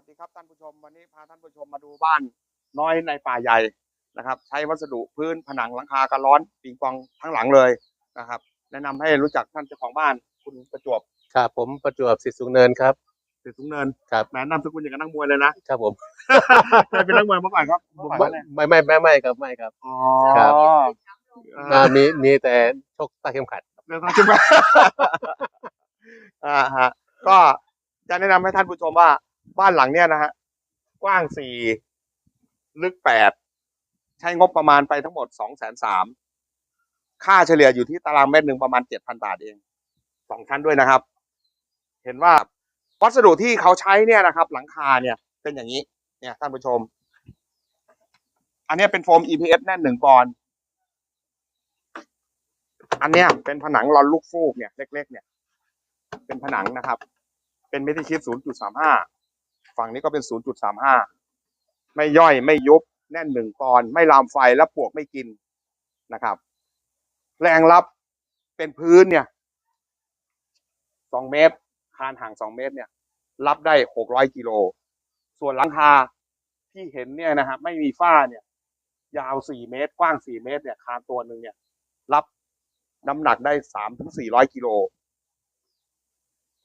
วัสดีครับท่านผู้ชมวันนี้พาท่านผู้ชมมาดูบ้าน น้อยในป่าใหญ่นะครับ ใช้วัสดุพื้นผนังหลังคากันร้อนปิงปองทั้งหลังเลยนะครับ แนะนำให้รู้จักท่านเจ้าของบ้าน คุณประจวบครับผมประจวบสิทธิสูงเนินครับ สิทธิสูงเนินครับ แหมนำสกุลอย่างกับนักมวยเลยนะครับผมเคยเป็นนักมวยมาก่อนครับเมื่อก่อนเนี่ยไม่ไม่ไม่ไม่ครับไม่ครับ อ๋อครับอ่าอ่ามีมีแต่ชกใต้เข็มขัด เรื่องของจริงไหมอ่าฮะก็จะแนะนำให้ท่านผู้ชมว่า บ้านหลังเนี้ยนะฮะ กว้างสี่ลึกแปดใช้งบประมาณไปทั้งหมดสองแสนสามค่าเฉลี่ยอยู่ที่ตารางเมตรหนึ่งประมาณเจ็ดพันบาทเองสองชั้นด้วยนะครับ เห็นว่าวัสดุที่เขาใช้เนี่ยนะครับ หลังคาเนี่ยเป็นอย่างนี้ เนี่ยท่านผู้ชม อันนี้เป็นโฟม EPS แน่นหนึ่งปอนด์อันเนี้ยเป็นผนังรอนลูกฟูกเนี่ยเล็ก ๆ เนี่ย เป็นผนังนะครับ เป็นเมทิชิด0.35 ฝั่งนี้ก็เป็น 0.35 ไม่ย่อยไม่ยุบ แน่นหนึ่งปอนไม่ลามไฟและปวกไม่กินนะครับ แรงรับเป็นพื้นเนี่ยสองเมตร คานห่างสองเมตรเนี่ย รับได้หกร้อยกิโล ส่วนหลังคาที่เห็นเนี่ยนะฮะไม่มีฝ้าเนี่ย ยาวสี่เมตร กว้างสี่เมตรเนี่ย คานตัวหนึ่งเนี่ย รับน้ำหนักได้สามถึงสี่ร้อยกิโล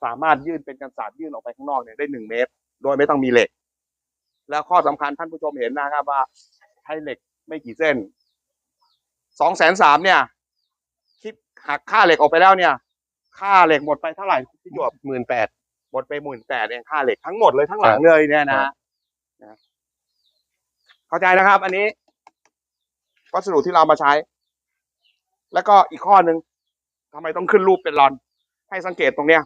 สามารถยื่นเป็นกันศาสตร์ยื่นออกไปข้างนอกเนี่ยได้หนึ่งเมตร โดยไม่ต้องมีเหล็ก แล้วข้อสำคัญท่านผู้ชมเห็นนะครับว่าใช้เหล็กไม่กี่เส้นสองแสนสามเนี่ยคิดหักค่าเหล็กออกไปแล้วเนี่ย ค่าเหล็กหมดไปเท่าไหร่พี่จวบหมื่นแปดหมดไปหมื่นแปดเองค่าเหล็กทั้งหมดเลยทั้งหลังเลยเนี่ยนะครัฮะบนะเข้าใจนะครับ อันนี้ วัสดุที่เรามาใช้ แล้วก็อีกข้อหนึ่งทำไมต้องขึ้นรูปเป็นรอน ให้สังเกตตรงเนี้ย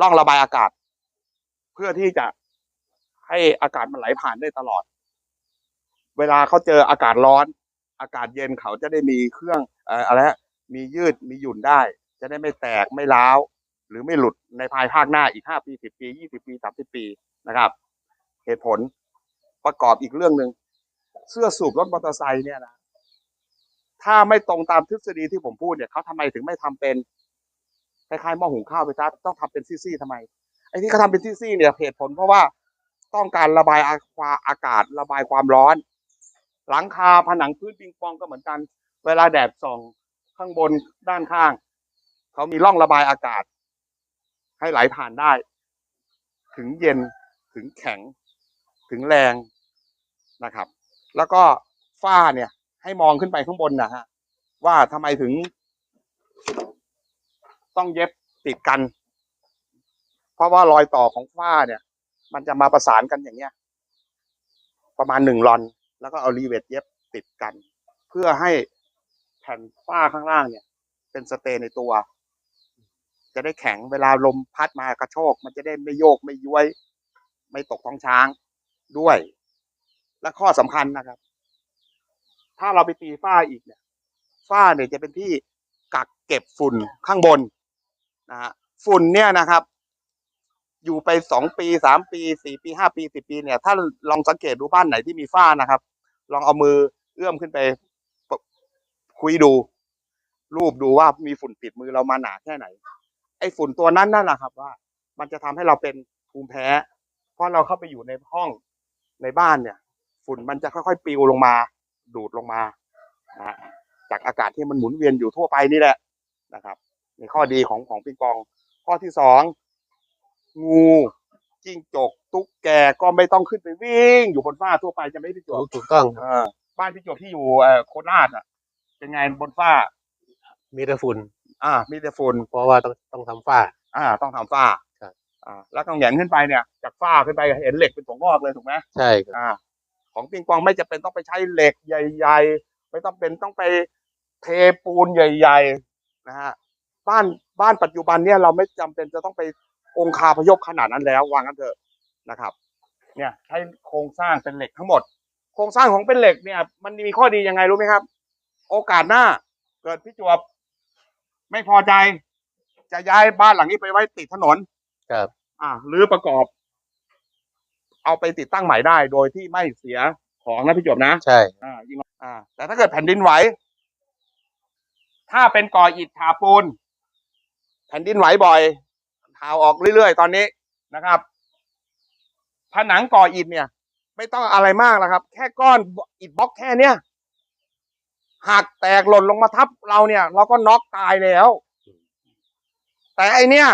ร่องระบายอากาศ เพื่อที่จะให้อากาศมันไหลผ่านได้ตลอด เวลาเขาเจออากาศร้อน อากาศเย็นเขาจะได้มีเครื่องอะไรมียืดมีหยุ่นได้ จะได้ไม่แตกไม่ร้าวหรือไม่หลุดในภายภาคหน้าอีกห้าปีสิบปียี่สิบปีสามสิบปีนะครับ เหตุผลประกอบอีกเรื่องหนึ่งเสื้อสูบรถมอเตอร์ไซค์เนี่ยนะถ้าไม่ตรงตามทฤษฎีที่ผมพูดเนี่ยเขาทำไมถึงไม่ทำเป็นคล้ายๆหม้อหุงข้าวไปซะต้องทำเป็นซี่ๆทำไม ไอ้ที่เขาทำเป็นซี่ๆเนี่ยเหตุผลเพราะว่าต้องการระบายอาควาอากาศระบายความร้อน หลังคาผนังพื้นปิงปองก็เหมือนกัน เวลาแดดส่องข้างบนด้านข้าง เขามีร่องระบายอากาศ ให้ไหลผ่านได้ ถึงเย็นถึงแข็ง ถึงแรงนะครับ แล้วก็ฝ้าเนี่ย ให้มองขึ้นไปข้างบนนะฮะว่าทำไมถึง ต้องเย็บติดกัน ราะว่ารอยต่อของฝ้าเนี่ย มันจะมาประสานกันอย่างเงี้ย ประมาณหนึ่งรอน แล้วก็เอารีเวทเย็บติดกัน เพื่อให้แผ่นฝ้าข้างล่างเนี่ย เป็นสเตย์ในตัว จะได้แข็งเวลาลมพัดมากระโชก มันจะได้ไม่โยกไม่ย้วย ไม่ตกท้องช้างด้วย และข้อสำคัญนะครับ ถ้าเราไปตีฝ้าอีกเนี่ยฝ้าเนี่ยจะเป็นที่กักเก็บฝุ่นข้างบนนะฮะฝุ่นเนี่ยนะครับ อยู่ไปสองปีสามปีสี่ปีห้าปีสิบปีเนี่ย ถ้าลองสังเกตดูบ้านไหนที่มีฝ้านะครับ ลองเอามือเอื้อมขึ้นไป คุยดู รูปดูว่ามีฝุ่นติดมือเรามาหนาแค่ไหน ไอ้ฝุ่นตัวนั้นนั่นแหละครับว่า มันจะทำให้เราเป็นภูมิแพ้ เพราะเราเข้าไปอยู่ในห้องในบ้านเนี่ย ฝุ่นมันจะค่อยๆปิวลงมา ดูดลงมานะจากอากาศที่มันหมุนเวียนอยู่ทั่วไปนี่แหละนะครับในข้อดีของของปิงปอง ข้อที่สอง งูจิ้งจก ตุ๊กแกก็ไม่ต้องขึ้นไปวิ่ง อยู่บนฝ้าทั่วไปจะไม่ได้จถูบกถูกต้องเออบ้านพี่จบที่อยู่เอ่อโคราชอะ เป็นไงบนฝ้า มีแต่ฝุ่นอ่า มีแต่ฝุ่นเพราะว่าต้องต้องทำฝ้า อ่า ต้องทำฝ้าครับ อ่า แล้วต้องแหงนขึ้นไปเนี่ย จากฝ้าขึ้นไปเห็นเหล็กเป็นถั่วงอกเลยถูกไหม ใช่ครับ อ่าของปิงปองไม่จะเป็นต้องไปใช้เหล็กใหญ่ ๆ ไม่ต้องเป็นต้องไปเทปูนใหญ่ ๆ นะฮะบ้านบ้านปัจจุบันเนี่ยเราไม่จำเป็นจะต้องไป องคาพยพขนาดนั้นแล้ววางกันเถอะนะครับ เนี่ยใช้โครงสร้างเป็นเหล็กทั้งหมด โครงสร้างของเป็นเหล็กเนี่ย มันมีข้อดียังไงรู้ไหมครับ โอกาสหน้า เกิดพี่จวบ ไม่พอใจ จะย้ายบ้านหลังนี้ไปไว้ติดถนนครับ อ่าหรือประกอบ เอาไปติดตั้งใหม่ได้โดยที่ไม่เสียของนะพี่จวบนะใช่ อ่ายิ่งอ่า แต่ถ้าเกิดแผ่นดินไหวถ้าเป็นก่ออิฐฉาบปูนแผ่นดินไหวบ่อย ทาวออกเรื่อยๆ ตอนนี้นะครับ ผนังก่ออิฐเนี่ย ไม่ต้องอะไรมากแล้วครับ แค่ก้อนอิฐบล็อกแค่เนี้ยหักแตกหล่นลงมาทับเราเนี่ย เราก็น็อกตายแล้ว แต่ไอเนี่ย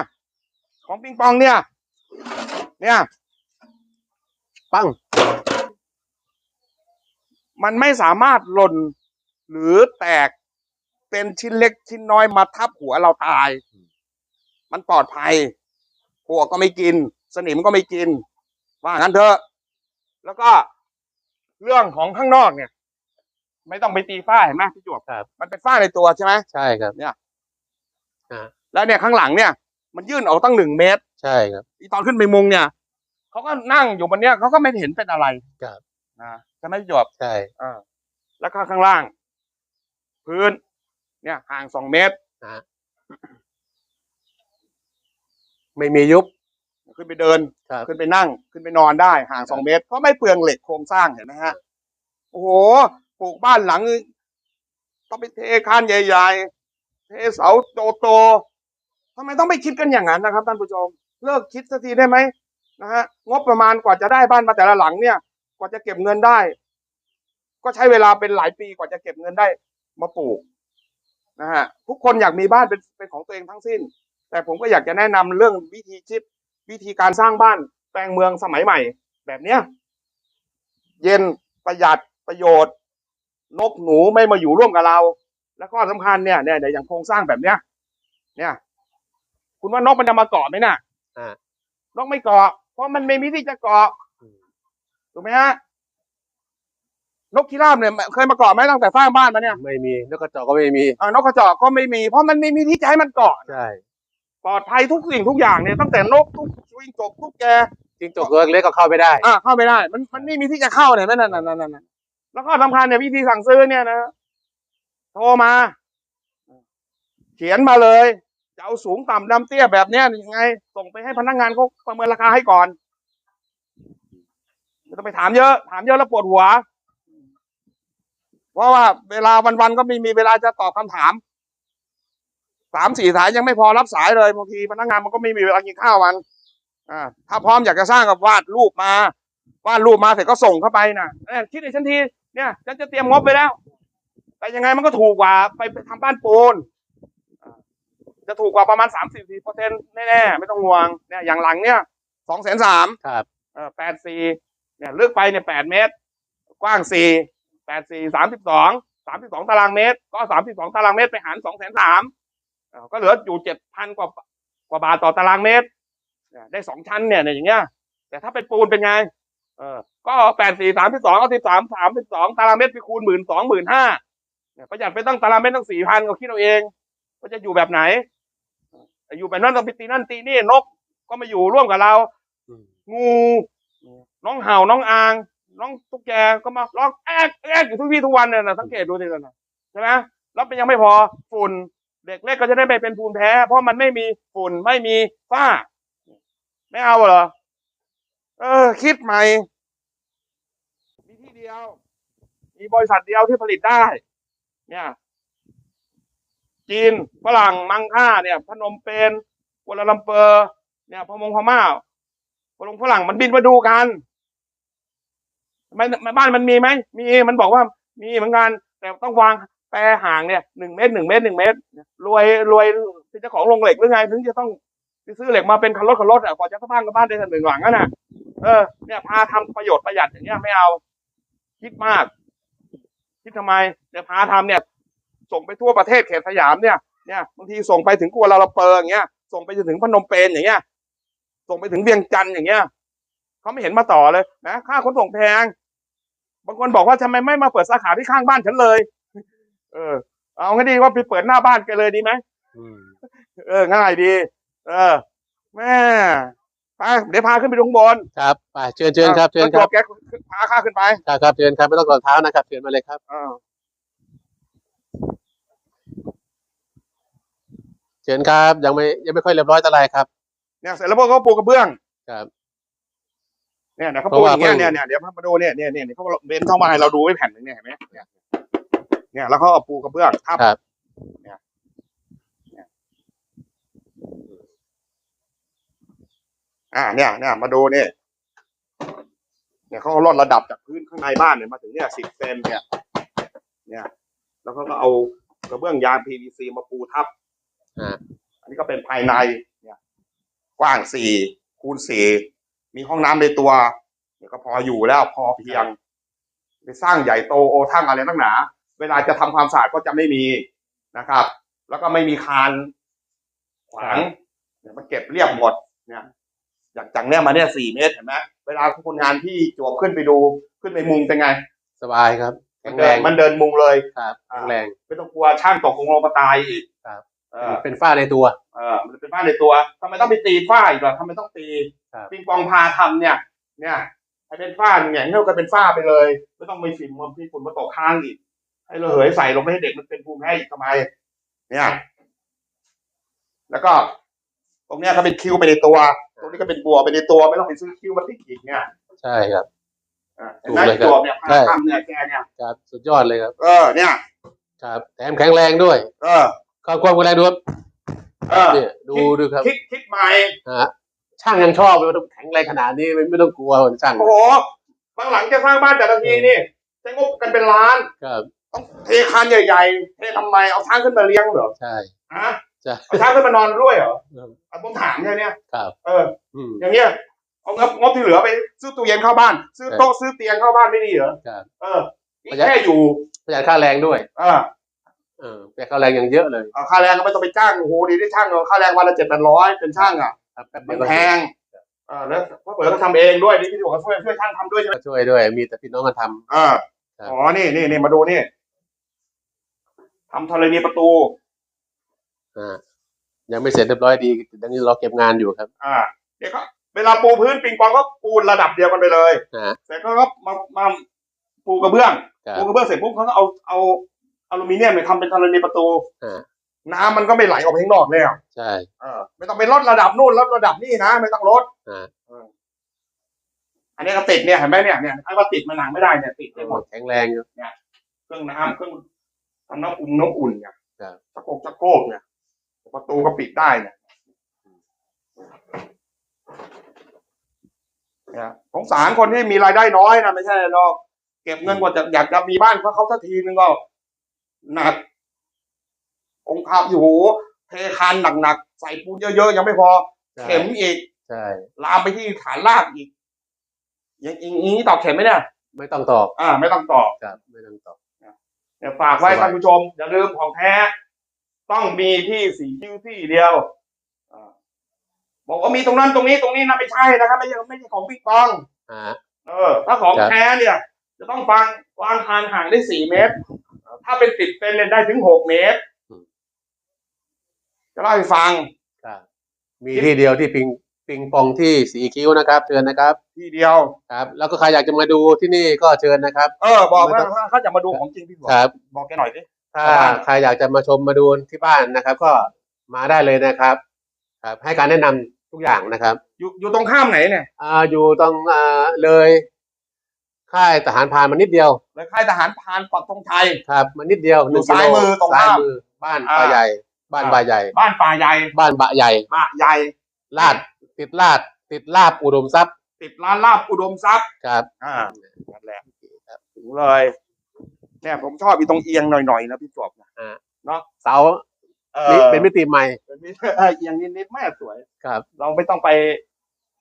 ของปิงปองเนี่ย เนี่ย ปัง มันไม่สามารถหล่นหรือแตกเป็นชิ้นเล็กชิ้นน้อยมาทับหัวเราตาย มันปลอดภัย ปลวกก็ไม่กิน สนิมก็ไม่กิน ว่างั้นเถอะ แล้วก็เรื่องของข้างนอกเนี่ย ไม่ต้องไปตีฝ้าเห็นไหมพี่จวบครับ มันเป็นฝ้าในตัวใช่ไหมใช่ครับแล้วเนี่ยข้างหลังเนี่ย มันยื่นออกตั้งหนึ่งเมตร ใช่ครับ อีตอนขึ้นไปมุงเนี่ยเขาก็นั่งอยู่บนเนี้ยเขาก็ไม่เห็นเป็นอะไรครับ นะใช่ไหมพี่จวบ ใช่ อ่าแล้วก็ข้างล่าง พื้น เนี่ยห่างสองเมตร ไม่มียุบ ขึ้นไปเดิน ครับ ขึ้นไปนั่ง ขึ้นไปนอนได้ห่างสองเมตร ก็ไม่เปลืองเหล็กโครงสร้างเห็นไหมฮะ โอ้โหปลูกบ้านหลังต้องไปเทคานใหญ่ๆ เทเสาโตๆทำไมต้องไปคิดกันอย่างนั้นนะครับท่านผู้ชม เลิกคิดสักทีได้ไหมนะฮะ งบประมาณกว่าจะได้บ้านมาแต่ละหลังเนี่ย กว่าจะเก็บเงินได้ ก็ใช้เวลาเป็นหลายปีกว่าจะเก็บเงินได้ มาปลูกนะฮะ ทุกคนอยากมีบ้านเป็นเป็นของตัวเองทั้งสิ้น แต่ผมก็อยากจะแนะนำเรื่องวิธีคิดวิธีการสร้างบ้านแปลงเมืองสมัยใหม่ แบบเนี้ยเย็นประหยัดประโยชน์ นกหนูไม่มาอยู่ร่วมกับเรา แล้วก็สำคัญเนี่ยเนี่ยเนี่ยอย่างโครงสร้างแบบเนี้ย เนี่ย คุณว่านกมันจะมาเกาะไหมน่ะอ่านกไม่เกาะ เพราะมันไม่มีที่จะเกาะอืมถูกไหมฮะนกพิราบเนี่ยเคยมาเกาะไหมตั้งแต่สร้างบ้านมาเนี่ยไม่มีนกกระจอกก็ไม่มีอ่านกกระจอกก็ไม่มีเพราะมันไม่มีที่จะให้มันเกาะใช่ ปลอดภัยทุกสิ่งทุกอย่างเนี่ยตั้งแต่นกทุกวิ่งจกทุกแกจริงจกตัวเล็กก็เข้าไม่ได้อ่าเข้าไม่ได้ มันมันไม่มีที่จะเข้าเนี่ยนั่นนั่นนั่นนั่นแล้วก็สำคัญเนี่ยวิธีสั่งซื้อเนี่ยนะโทรมา เขียนมาเลยจะเอาสูงต่ำดำเตี้ยแบบเนี้ยยังไง ส่งไปให้พนักงานเขาประเมินราคาให้ก่อนไม่ต้องไปถามเยอะ ถามเยอะแล้วปวดหัว เพราะว่าเวลาวันๆก็ไม่มีเวลาจะตอบคำถาม สามสี่สายยังไม่พอรับสายเลยบางทีพนักงานมันก็ไม่มีเวลากินข้าวมัน อ่า ถ้าพร้อมอยากจะสร้างกับวาดรูปมาวาดรูปมาเสร็จก็ส่งเข้าไปนะเอ้ยคิดในทันทีเนี่ยฉันจะเตรียมงบไปแล้ว แต่ยังไงมันก็ถูกกว่าไปไปทำบ้านปูนอ่าจะถูกกว่าประมาณสามสิบสี่เปอร์เซ็นต์แน่ๆไม่ต้องห่วงเนี่ยอย่างหลังเนี่ยสองแสนสามครับเออแปดสี่เนี่ยลึกไปเนี่ยแปดเมตร กว้างสี่แปดสี่สามสิบสองสามสิบสองตารางเมตร ก็สามสิบสองตารางเมตรไปหารสองแสนสาม ก็เหลืออยู่เจ็ดพันกว่ากว่าบาทต่อตารางเมตรได้สองชั้นเนี่ยอย่างเงี้ย แต่ถ้าเป็นปูนเป็นไง เออ ก็แปดสี่สามสิบสองเอาสิบสามสามสิบสองตารางเมตรไปคูณหมื่นสองหมื่นห้าเนี่ยประหยัดไปตั้งตารางเมตรตั้งสี่พันก็คิดเอาเองว่าจะอยู่แบบไหน อยู่แบบนั้นต้องไปตีนั่นตีนี่นก ก็มาอยู่ร่วมกับเรา งูน้องเห่าน้องอาง น้องตุ๊กแกก็มาร้องแอ๊กแอ๊กอยู่ทุกวี่ทุกวันเนี่ยนะสังเกตดูสินะใช่ไหมแล้วเป็นยังไม่พอฝุ่น เด็กเล็กก็จะได้ไม่เป็นภูมิแพ้ เพราะมันไม่มีฝุ่นไม่มีฝ้า ไม่เอาเหรอ เออ คิดใหม่ มีที่เดียว มีบริษัทเดียวที่ผลิตได้ เนี่ย จีนฝรั่งมังค่าเนี่ย พนมเปญกัวลาลัมเปอร์เนี่ยพมงพม่าฝรั่งฝรั่งมันบินมาดูกันมันมันบ้านมันมีไหมมีมันบอกว่ามีเหมือนกัน แต่ต้องวาง แปรห่างเนี่ยหนึ่งเมตรหนึ่งเมตรหนึ่งเมตรรวยรวยเป็นเจ้าของโรงเหล็กหรือไง ถึงจะต้องไปซื้อเหล็กมาเป็นคันรถคันรถอะกว่าจะสร้างกับบ้านได้สักหนึ่งหลังนั่นน่ะเออเนี่ยพาทำประโยชน์ประหยัดอย่างเงี้ยไม่เอา คิดมาก คิดทำไมเนี่ยพาทำเนี่ย ส่งไปทั่วประเทศเขตสยามเนี่ยเนี่ยบางทีส่งไปถึงกัวลาลัมเปอร์อย่างเงี้ยส่งไปจนถึงพนมเปญอย่างเงี้ยส่งไปถึงเวียงจันทร์อย่างเงี้ยเขาไม่เห็นมาต่อเลยนะค่าขนส่งแพง บางคนบอกว่าทำไมไม่มาเปิดสาขาที่ข้างบ้านฉันเลย เออ เอางั้นดีว่าไปเปิดหน้าบ้านแกันเลยดีไหมอืมเออ ง่ายดี เออ แม่ไปเดี๋ยวพาขึ้นไปดูข้างบนครับไปเชิญเชิญครับเชิญคแล้รัวบแกพาข้าขึ้นไปครับครับเชิญครับไม่ต้องกอดเท้านะครับเชิญมาเลยครับเออเชิญครับยังไม่ยังไม่ค่อยเรียบร้อยเท่าไหร่ครับ เนี่ยเสร็จแล้วพวกเขาปูกระเบื้องครับเนี่ยเนี่ยเขาเพปูราะว่าอย่างเงี้ยเพิ่งเนี่ยเนี่ยเดี๋ยวมาดูเนี่ยเนี่ยเนี่ยเขาเบนเข้ามาให้เราดูไว้แผ่นหนึ่งเนี่ยเห็นไหมเนี่ย เนี่ย แล้วเขาเอาปูกระเบื้องทับครับอ่า เนี่ยเนี่ยมาดูนี่เนี่ยเขาก็ลดระดับจากพื้นข้างในบ้านเนี่ยมาถึงเนี่ยสิบเซนเนี่ย เนี่ย แล้วเขาก็เอากระเบื้องยาง PVC มาปูทับอ่าอันนี้ก็เป็นภายในเนี่ย กว้างสี่คูณสี่มีห้องน้ำในตัวเนี่ยก็พออยู่แล้วพอเพียง ไปสร้างใหญ่โตโอทั้งอะไรตั้งหนา เวลาจะทำความสะอาดก็จะไม่มีนะครับ แล้วก็ไม่มีคานขวางเนี่ยมันเก็บเรียบหมดเนี่ยจากจากเนี้ยมาเนี่ยสี่เมตรเห็นไหมเวลาคนงานที่จวบขึ้นไปดูขึ้นไปมุงเป็นไง สบายครับมัแข็นงเดิแรนงมันเดินมุงเลยครับอ่าแข็งแรงไม่ต้องกลัวช่างตกลงลงมาตายอีกครับเออเป็นฝ้าในตัวเออมันเป็นบ้านในตัวทำไมต้องไปตีฝ้าอีกล่ะทำไมต้องตีครับปิงปองพาทำเนี่ย เนี่ยให้เป็นฝ้าเนี่ยเท่ากับเป็นฝ้าไปเลย ไม่ต้องมีฝิ่นมันพี่ฝุ่นมาตกค้างอีก ให้เราเหยใส่ลงไปให้เด็กมันเป็นภูมิแพ้อีกทำไมเนี่ยแล้วก็ตรงเนี้ยก็เป็นคิ้วไปในตัว ตรงนี้ก็เป็นบัวไปในตัวไม่ต้องไปซื้อคิ้วมาติดอีกเนี่ยใช่ครับ อะถูเห็นกไหมเลยครับจวบเนี่ยพาใช่ ทำเนี่ยแกเนี่ยครับสุดยอดเลยครับ เออเนี่ย ครับแถมแข็งแรงด้วยเออ ความความแข็งแรงดูครับเออ เนี่ยดูดูครับคิดคิดใหม่ฮะช่างยังชอบเลยว่าต้องแข็งแรงขนาดนี้ไม่ไม่ต้องกลัวช่างโอ้โหบางหลังจะสร้างบ้านแต่ละทีนี่ใช้งบกันเป็นล้าน ครับ ต้องเทคานใหญ่ๆเททำไมเอาช้างขึ้นมาเลี้ยงเหรอใช่ฮะใช่เอาช้างขึ้นมานอนด้วยเหรอครับเอาผมถามแค่เนี้ยครับเอออืมอย่างเงี้ยเอางบงบที่เหลือไปซื้อตู้เย็นเข้าบ้าน ซื้อโต๊ะซื้อเตียงเข้าบ้านไม่ดีเหรอครับเออนี่แค่อยู่ประหยัดค่าแรงด้วยเออเออประหยัดค่าแรงอย่างเยอะเลยเอาค่าแรงก็ไม่ต้องไปจ้างโอ้โหดีได้ช่างเอาค่าแรงวันละเจ็ดแปดร้อยเป็นช่างอะครับแป๊บมัเดียนวก็แพงเออแล้วพ่อเปิดก็ทำเองด้วยนี่พี่บอกว่าช่วยช่วยช่างทำด้วยใช่ไหมช่วยด้วย มีแต่พี่น้องกันทเออครับอ๋อนี่นี่นี่มาดูนี่ ทำธรณีประตูำอ่ายังไม่เสร็จเรียบร้อยดีดังนี้เราเก็บงานอยู่ครับอ่าเดี๋ยวก็เวลาปูพื้นปิงปองก็ปูระดับเดียวกันไปเลยอ่าเสร็จก็มามาปูกระเบื้องครับ ปูกระเบื้องเสร็จปุ๊บเขาก็เอาเอาอลูมิเนียมเนี่ยทำเป็นธรณีประตู อ่าน้ำมันก็ไม่ไหลออกไปข้างนอกแล้วใช่ เออไม่ต้องไปลดระดับนู่นลดระดับนี่นะไม่ต้องลดอ่า เอออันนี้ก็ติดเนี่ยเห็นไหมเนี่ยเนี่ยไอ้ว่าติดมันหนังไม่ได้เนี่ยติดได้หมดแข็งแรงอยู่เครื่องน้ำเครื่องทำ น้ำอุ่นน้ำอุ่นเนี่ยครับตะโกกตะโกกเนี่ยประตูก็ปิดได้เนี่ยเนี่ยสงสารคนที่มีรายได้น้อยนะไม่ใช่หรอกเก็บเงินกว่าจะอยากจะมีบ้านเขาเขาสักทีนึงก็หนัก องค์คาอยู่โหเทคานหนักๆใส่ปูนเยอะๆยังไม่พอใช่เข็มอีกใช่ลามไปที่ฐานรากอีกอย่างอย่างนี้ตอกเข็มไหมเนี่ยไม่ต้องตอกอ่า ไม่ต้องตอกครับไม่ต้องตอก เนี่ยฝากไว้สบายท่านผู้ชม อย่าลืมของแท้ ต้องมีที่สีคิ้วที่เดียวอ่าบอกว่ามีตรงนั้นตรงนี้ตรงนี้นะไม่ใช่นะครับ ไม่ใช่ไม่ใช่ของปิ๊กปองอ่าเออ ถ้าของครับแท้เนี่ย จะต้องฟังวางคานห่างได้สี่เมตร ถ้าเป็นติดเป็นเนี่ยได้ถึงหกเมตร จะเล่าให้ฟังครับมีที่เดียวที่ปิง ปิงปองที่สีคิ้วนะครับเชิญนะครับที่เดียว ครับ แล้วก็ใครอยากจะมาดูที่นี่ก็เชิญนะครับ เออ บอกไม่ว่าต้องถ้าจะมาดูของจริงพี่บอกครับ บอกแกหน่อยสิถ้าครับใครอยากจะมาชมมาดูที่บ้านนะครับ ก็มาได้เลยนะครับ ครับ ให้การแนะนำทุกอย่างนะครับ อยู่อยู่ตรงข้ามไหนเนี่ยอ่าอยู่ตรงอ่าเลยค่ายทหารพรานมานิดเดียวเลยค่ายทหารพรานปักธงชัยครับมานิดเดียวหนึ่งอยู่ซ้ายกิโลมือตรงซ้ายข้ามมือบ้านอ่าป่าใหญ่ บ้านอ่าป่าใหญ่ บ้านป่าใหญ่ บ้านบะใหญ่บะใหญ่ลาด ติดลาดติดลาบอุดมทรัพย์ติดร้านลาบอุดมทรัพย์ครับอ่านั่นแหละถึงเลยเนี่ยผมชอบอีตรงเอียงหน่อยๆนะพี่จบนะอ่าเนาะเสาเอนี่อเป็นมิติใหม่เป็นมิเออเอียงนิดๆแม่สวย ครับเราไม่ต้องไป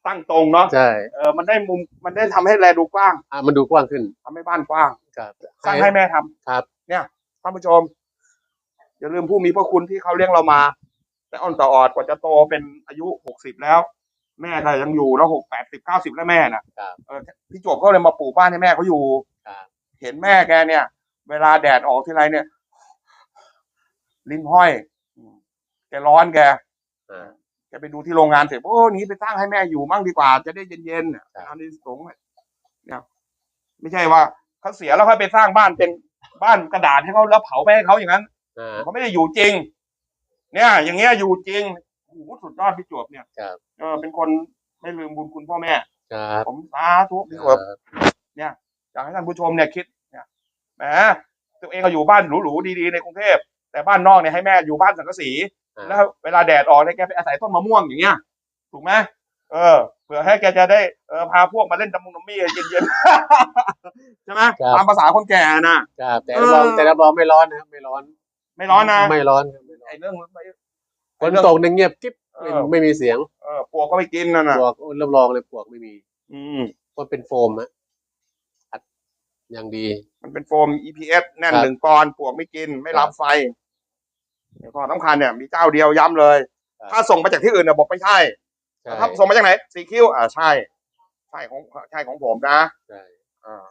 ตั้งตรงเนาะใช่เออมันได้มุมมันได้ทำให้แลดูกว้างอ่ามันดูกว้างขึ้นทำให้บ้านกว้างครับสร้างให้แม่ทำ ครับเนี่ยท่านผู้ชม อย่าลืมผู้มีพระคุณที่เขาเลี้ยงเรามา แต่อ่อนต่อออดกว่าจะโตเป็นอายุหกสิบแล้ว แม่ก็ยังอยู่แล้วหกแปดสิบเก้าสิบแล้วแม่น่ะครับ เออพี่จวบเขาเลยมาปลูกบ้านให้แม่เขาอยู่ ครับ เห็นแม่แกเนี่ย เวลาแดดออกทีไรเนี่ย ลิ้นห้อยอืมแกร้อนแก อ่า แกไปดูที่โรงงานเสร็จโอ้หนี้ไปสร้างให้แม่อยู่มั่งดีกว่า จะได้เย็นๆน่ะครับ อันนี้สงฆ์เนี่ยไม่ใช่ว่าเขาเสียแล้วค่อยไปสร้างบ้านเป็นบ้านกระดาษให้เขาแล้วเผาไปให้เขาอย่างนั้นอ่าเขาไม่ได้อยู่จริง เนี่ย อย่างเงี้ยอยู่จริงโอ้โหสุดยอดพี่จวบเนี่ยครับ เออเป็นคนไม่ลืมบุญคุณพ่อแม่ ครับผมสาธุพี่จควรับบอยากให้ท่านผู้ชมเนี่ยคิดเนี่ยแหมตัวเองก็อยู่บ้านหรูๆดีๆในกรุงเทพแต่บ้านนอกเนี่ยให้แม่อยู่บ้านสังกะสีอ่าแล้วเวลาแดดออกเนี่ยแกไปอาศัยต้นมะม่วงอย่างเงี้ยถูกไหมเออเผื่อให้แกจะได้เออพาพวกมาเล่นดัมมงดัมมี่เย็นๆใช่ไหมตามภาษาคนแก่นะครับแต่รับรองเออแต่รับรองไม่ร้อนนะครับไม่ร้อน ไม่ร้อนนะไม่ร้อนครับไม่ร้อนไอ้เรื่องไม่ ฝนตกเนี่ยเงียบกิ๊บไม่เออ ไม่มีเสียงเออปวกก็ไม่กินนั่นน่ะ ปลวกรับรองเลยปลวกไม่มีอืม เพราะเป็นโฟมฮะอัดอย่างดี มันเป็นโฟม EPS แน่นครับหนึ่งปอนด์ปวกไม่กิน ไม่รับไฟเดี๋ยวข้อสำคัญเนี่ย มีเจ้าเดียวย้ำเลย ครับ ถ้าส่งมาจากที่อื่นเนี่ยบอกไม่ใช่ใช่ถ้าส่งมาจากไหนสีคิ้วอ่าใช่ ใช่ของใช่ของผมนะใช่ อ่า